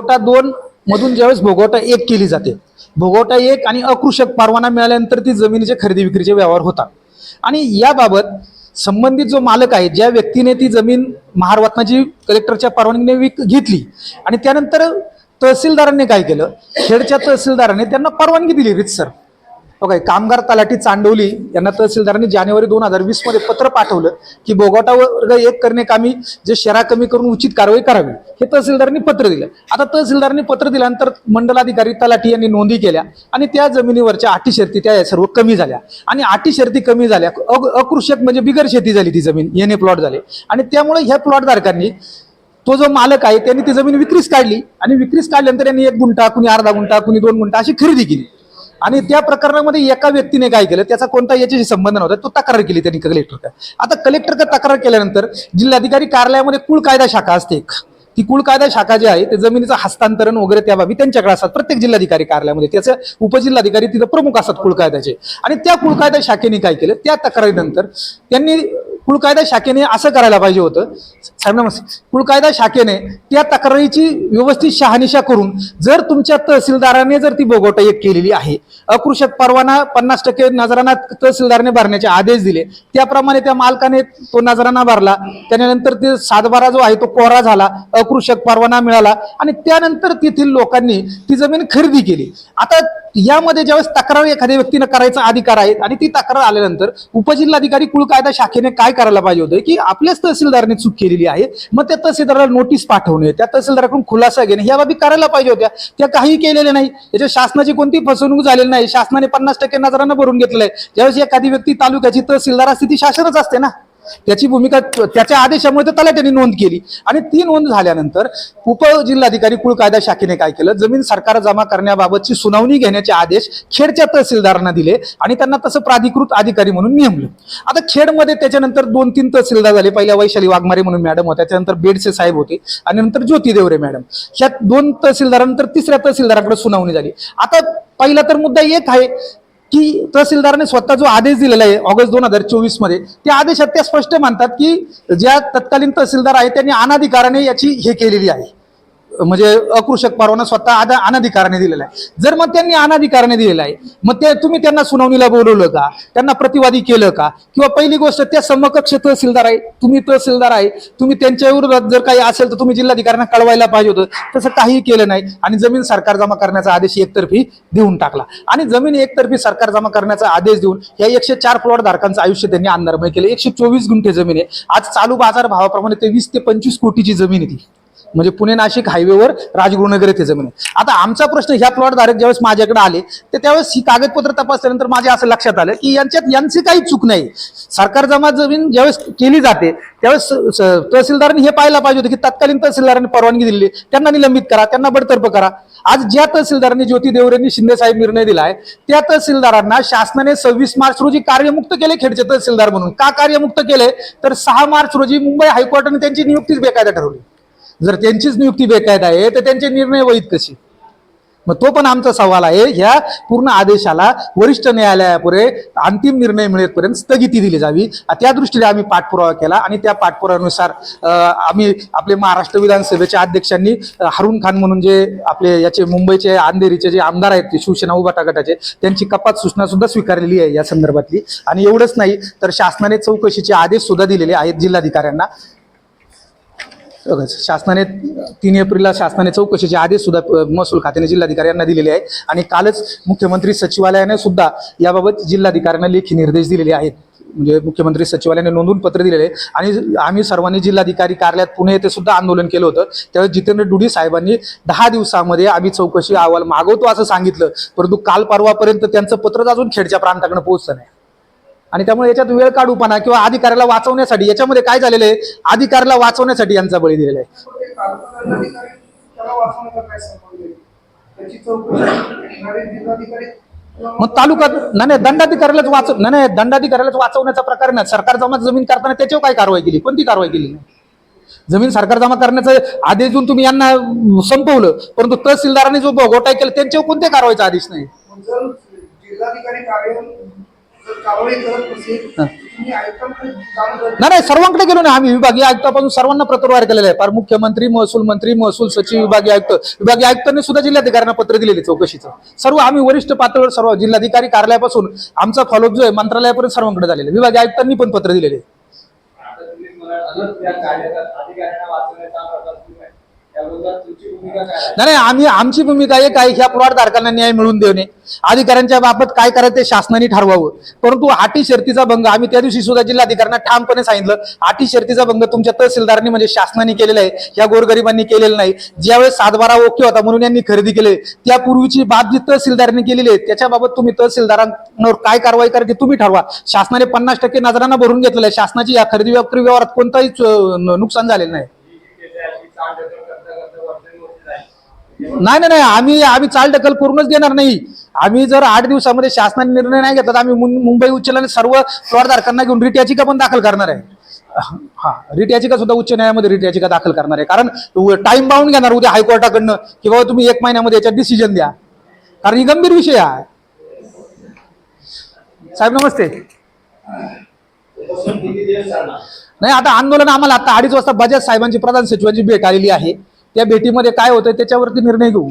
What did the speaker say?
भोगवटा दोन मधून ज्यावेळेस भोगवटा एक केली जाते. भोगवटा एक आणि अकृषक परवाना मिळाल्यानंतर ती जमिनीचे खरेदी विक्रीचे व्यवहार होतात. आणि याबाबत संबंधित जो मालक आहे ज्या व्यक्तीने ती जमीन महारवतनाची कलेक्टरच्या परवानगीने विक घेतली आणि त्यानंतर तहसीलदारांनी काय केलं? खेडच्या तहसीलदाराने त्यांना परवानगी दिली रीतसर बघा हे कामगार तलाठी चांडवली यांना तहसीलदारांनी जानेवारी दोन हजार वीसमध्ये पत्र पाठवलं की बोगवटा वर्ग एक करणे कामी जे शरा कमी करून उचित कारवाई करावी हे तहसीलदारांनी पत्र दिलं. आता तहसीलदारांनी पत्र दिल्यानंतर मंडलाधिकारी तलाठी यांनी नोंदी केल्या आणि त्या जमिनीवरच्या अटी शर्ती त्या सर्व कमी झाल्या. आणि अटी शर्ती कमी झाल्या अकृषक म्हणजे बिगर शेती झाली ती जमीन येणे प्लॉट झाले. आणि त्यामुळे ह्या प्लॉटधारकांनी तो जो मालक आहे त्यांनी ती जमीन विक्रीस काढली आणि विक्रीस काढल्यानंतर यांनी एक गुंठा कुणी अर्धा गुंठा कुणी दोन गुंठा अशी खरेदी केली. आणि त्या प्रकरणामध्ये एका व्यक्तीने काय केलं? त्याचा कोणता याच्याशी संबंध नव्हता तो तक्रार केली त्यांनी कलेक्टर आता कलेक्टर तक्रार केल्यानंतर जिल्हाधिकारी कार्यालयामध्ये कुळ कायदा शाखा असते एक. ती कुळ कायदा शाखा जी आहे ते जमिनीचं हस्तांतरण वगैरे त्या बाबी त्यांच्याकडे असतात. प्रत्येक जिल्हाधिकारी कार्यालयामध्ये त्याचे उपजिल्हाधिकारी तिथं प्रमुख असतात कुळ कायद्याचे. आणि त्या कुळ कायदा शाखेने काय केलं? त्या तक्रारीनंतर त्यांनी कुळकायदा शाखेने असं करायला पाहिजे होतं. साहेब नमस्ते कुळकायदा शाखेने त्या तक्रारीची व्यवस्थित शहानिशा करून जर तुमच्या तहसीलदाराने जर ती बोगवटा एक केलेली आहे अकृषक परवाना पन्नास टक्के नजराना तहसीलदाराने भरण्याचे आदेश दिले त्याप्रमाणे त्या मालकाने तो नजराना भरला त्यानंतर ते सातबारा जो आहे तो कोरा झाला अकृषक परवाना मिळाला आणि त्यानंतर तेथील लोकांनी ती जमीन खरेदी केली. आता यामध्ये ज्यावेळेस तक्रार एखाद्या व्यक्तीनं करायचा अधिकार आहे आणि ती तक्रार आल्यानंतर उपजिल्हाधिकारी कुळ कायदा शाखेने काय करायला पाहिजे होतं? की आपल्याच तहसीलदाराने चूक केलेली आहे मग त्या तहसीलदाराला नोटीस पाठवणे त्या तहसीलदाराकडून खुलासा घेणे या बाबी करायला पाहिजे होत्या. त्या काही केलेल्या नाही. याच्या शासनाची कोणती फसवणूक झालेली नाही. शासनाने पन्नास टक्के नजरानं भरून घेतलंय. ज्यावेळेस एखादी व्यक्ती तालुक्याची तहसीलदार असते ती शासनच असते ना? त्याची भूमिका त्याच्या आदेशामुळे तर तलाट्याने नोंद केली. आणि ती नोंद झाल्यानंतर उपजिल्हाधिकारी कुळ कायदा शाखेने काय केलं? जमीन सरकार जमा करण्याबाबतची सुनावणी घेण्याचे आदेश खेडच्या तहसीलदारांना दिले आणि त्यांना तसं प्राधिकृत अधिकारी म्हणून नेमलं. आता खेडमध्ये त्याच्यानंतर दोन तीन तहसीलदार झाले. पहिल्या वैशाली वाघमारे म्हणून मॅडम होत्या. त्यानंतर बेडसे साहेब होते. आणि नंतर ज्योती देवरे मॅडम. ह्या दोन तहसीलदारानंतर तिसऱ्या तहसीलदाराकडे सुनावणी झाली. आता पहिला तर मुद्दा एक आहे. की तहसीलदाराने स्वतः जो आदेश दिलेला आहे ऑगस्ट दोन हजार चोवीसमध्ये त्या आदेशात त्या स्पष्ट मानतात की ज्या तत्कालीन तहसीलदार आहे त्यांनी अनाधिकाराने याची हे केलेली आहे. म्हणजे अकृषक परवाना स्वतः आदा अनाधिकाराने दिलेला आहे. जर मग त्यांनी अनाधिकाराने दिलेला आहे मग ते तुम्ही त्यांना सुनावणीला बोलवलं का? त्यांना प्रतिवादी केलं का? किंवा पहिली गोष्ट त्या समकक्ष तहसीलदार आहे तुम्ही तहसीलदार आहे तुम्ही त्यांच्या विरोधात जर काही असेल तर तुम्ही जिल्हाधिकाऱ्यांना कळवायला पाहिजे होतं. तसं काही केलं नाही आणि जमीन सरकार जमा करण्याचा आदेश एकतर्फी देऊन टाकला. आणि जमीन एकतर्फी सरकार जमा करण्याचा आदेश देऊन या एकशे चार प्लॉट धारकांचं आयुष्य त्यांनी अंधारमय केलं. एकशे चोवीस गुंठे जमीन आहे. आज चालू बाजार भावाप्रमाणे ते वीस ते पंचवीस कोटीची जमीन आहे ती. म्हणजे पुणे नाशिक हायवेवर राजगुरुनगर येथे जमीन आहे. आता आमचा प्रश्न ह्या प्लॉट धारक ज्यावेळेस माझ्याकडे आले तर त्यावेळेस ही कागदपत्र तपासल्यानंतर माझ्या असं लक्षात आलं की यांच्यात यांची काही चूक नाही. सरकार जमा जमीन ज्यावेळेस केली जाते त्यावेळेस स- तहसीलदारांनी हे पाहायला पाहिजे होतं की तत्कालीन तहसीलदारांनी परवानगी दिली त्यांना निलंबित करा त्यांना बडतर्फ करा. आज ज्या तहसीलदारांनी ज्योती देवरेंनी शिंदेसाहेब निर्णय दिला आहे त्या तहसीलदारांना शासनाने सव्वीस मार्च रोजी कार्यमुक्त केले खेडचे तहसीलदार म्हणून. का कार्यमुक्त केले? तर सहा मार्च रोजी मुंबई हायकोर्टाने त्यांची नियुक्तीच बेकायदा ठरवली. जर त्यांचीच नियुक्ती बेकायदा आहे तर त्यांचे निर्णय वैध कशी मग तो पण आमचा सवाल आहे. ह्या पूर्ण आदेशाला वरिष्ठ न्यायालयापुढे अंतिम निर्णय मिळेपर्यंत स्थगिती दिली जावी. त्या दृष्टीने आम्ही पाठपुरावा केला आणि त्या पाठपुराव्यानुसार आम्ही आपले महाराष्ट्र विधानसभेच्या अध्यक्षांनी हरुण खान म्हणून जे आपले याचे मुंबईचे अंधेरीचे जे आमदार आहेत ते शिवसेना उभाटा गटाचे त्यांची कपात सूचना सुद्धा स्वीकारलेली आहे या संदर्भातली. आणि एवढंच नाही तर शासनाने चौकशीचे आदेश सुद्धा दिलेले आहेत जिल्हाधिकाऱ्यांना. शासनाने तीन एप्रिलला शासनाने चौकशीचे आदेश सुद्धा महसूल खात्याने जिल्हाधिकाऱ्यांना दिलेले आहे आणि कालच मुख्यमंत्री सचिवालयाने सुद्धा याबाबत जिल्हाधिकाऱ्यांना लेखी निर्देश दिलेले आहेत. म्हणजे मुख्यमंत्री सचिवालयाने नोंदवून पत्र दिलेले आहे आणि आम्ही सर्वांनी जिल्हाधिकारी कार्यालयात पुणे येथे सुद्धा आंदोलन केलं होतं. त्यावेळी जितेंद्र डुडी साहेबांनी दहा दिवसामध्ये आम्ही चौकशी अहवाल मागवतो असं सांगितलं. परंतु काल परवापर्यंत त्यांचं पत्रच अजून खेडच्या प्रांताकडे पोहोचलं नाही. आणि त्यामुळे याच्यात वेळ काढूपणा किंवा अधिकाऱ्याला वाचवण्यासाठी याच्यामध्ये काय झालेलं आहे? अधिकाऱ्याला वाचवण्यासाठी यांचा बळी दिलेला आहे. मग तालुका मग नाही नाही दंडाधिकाऱ्यालाच वाचव नाही दंडाधिकाऱ्यालाच वाचवण्याचा प्रकार नाही. सरकार जमा जमीन करताना त्याच्यावर काय कारवाई केली? कोणती कारवाई केली नाही? जमीन सरकार जमा करण्याचा आदेश देऊन तुम्ही यांना संपवलं परंतु तहसीलदारांनी जो घोटाळा केला त्यांच्यावर कोणत्या कारवाईचा आदेश नाही? नाही नाही सर्वांकडे गेलो ना आम्ही विभागीय आयुक्तापासून सर्वांना पत्रव्यवहार केलेला आहे. फार मुख्यमंत्री महसूल मंत्री महसूल सचिव विभागीय आयुक्त. विभागीय आयुक्तांनी सुद्धा जिल्हाधिकाऱ्यांना पत्र दिलेले चौकशीचं. सर्व आम्ही वरिष्ठ पातळीवर सर्व जिल्हाधिकारी कार्यालयापासून आमचा फॉलोअप जो आहे मंत्रालयापर्यंत सर्वांकडे झालेला आहे. विभागीय आयुक्तांनी पण पत्र दिलेले नाही नाही आम्ही आमची भूमिका एक आहे ह्या प्लॉट धारकांना न्याय मिळवून देणे. अधिकाऱ्यांच्या बाबत काय करायचं ते शासनाने ठरवावं. परंतु अटी शर्तीचा भंग आम्ही त्या दिवशी सुद्धा जिल्हाधिकाऱ्यांना ठामपणे सांगितलं अटी शर्तीचा भंग तुमच्या तहसीलदारांनी म्हणजे शासनाने केलेला आहे या गोरगरिबांनी केलेला नाही. ज्यावेळेस सातबारा ओके होता म्हणून यांनी खरेदी केले त्यापूर्वीची बाब जी तहसीलदारांनी केलेली आहे त्याच्याबाबत तुम्ही तहसीलदारांवर काय कारवाई करायची तुम्ही ठरवा. शासनाने पन्नास टक्के नजरांना भरून घेतलेलं आहे. शासनाची या खरेदी विक्री व्यवहारात कोणताही नुकसान झालेलं नाही ही जी केस आहे, अशी चालढकल करता करता वर्षानुवर्षे जाईल नाही नाही नाही आम्ही आम्ही चाल ढकल करूनच देणार नाही. आम्ही जर आठ दिवसामध्ये शासनाने निर्णय नाही घेतला तर आम्ही मुं- मुंबई उच्च न्यायालयाने सर्व प्लॉटधारकांना घेऊन रिट याचिका पण दाखल करणार आहे. हा रिट याचिका सुद्धा उच्च न्यायालयामध्ये रिट याचिका दाखल करणार आहे. कारण टाइम बाउंड घेणार उद्या हायकोर्टाकडनं की बाबा तुम्ही एक महिन्यामध्ये याच्यात डिसिजन द्या. कारण ही गंभीर विषय आहे. साहेब नमस्ते. नाही आता आंदोलन आम्हाला आता अडीच वाजता बजाज साहेबांची प्रधान सचिवांची भेट आलेली आहे. त्या भेटीमध्ये काय होतं त्याच्यावरती निर्णय घेऊ.